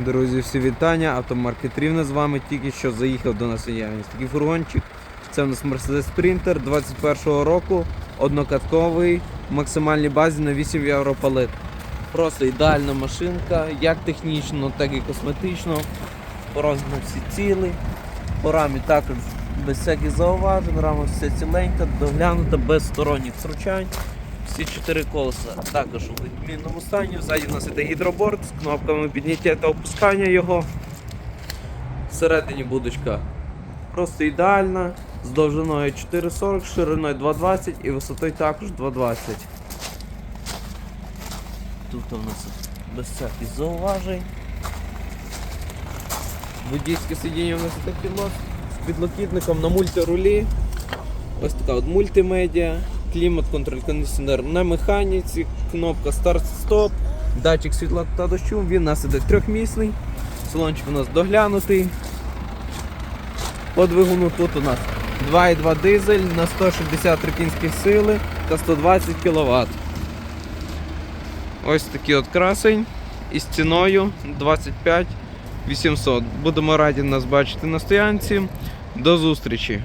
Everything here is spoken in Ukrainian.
Друзі, всі вітання. Автомаркет Рівне з вами тільки що заїхав до нас наявність. Такий фургончик. Це у нас Mercedes Sprinter 21-го року, однокатковий, в максимальній базі на 8 євро палит. Просто ідеальна машинка, як технічно, так і косметично. По розміру всі цілі. По рамі також без всяких зауважень, рама все ціленька, доглянута, без сторонніх втручань. Всі чотири колеса також у відмінному стані. Ззаді у нас іде гідроборд з кнопками підняття та опускання його. Всередині будочка просто ідеальна, з довжиною 4,40, шириною 2,20 і висотою також 2,20. Тут у нас без всяких зауважень. Водійське сидіння у нас таке лос з підлокітником на мультирулі. Ось така от мультимедіа, клімат, контроль кондиціонер на механіці, кнопка старт-стоп, датчик світла та дощу, він у нас іде трьохмісний, салончик у нас доглянутий. По двигуну тут у нас 2,2 дизель на 163 кінські сили та 120 кВт. Ось такий от красень із ціною 25 800. Будемо раді нас бачити на стоянці. До зустрічі!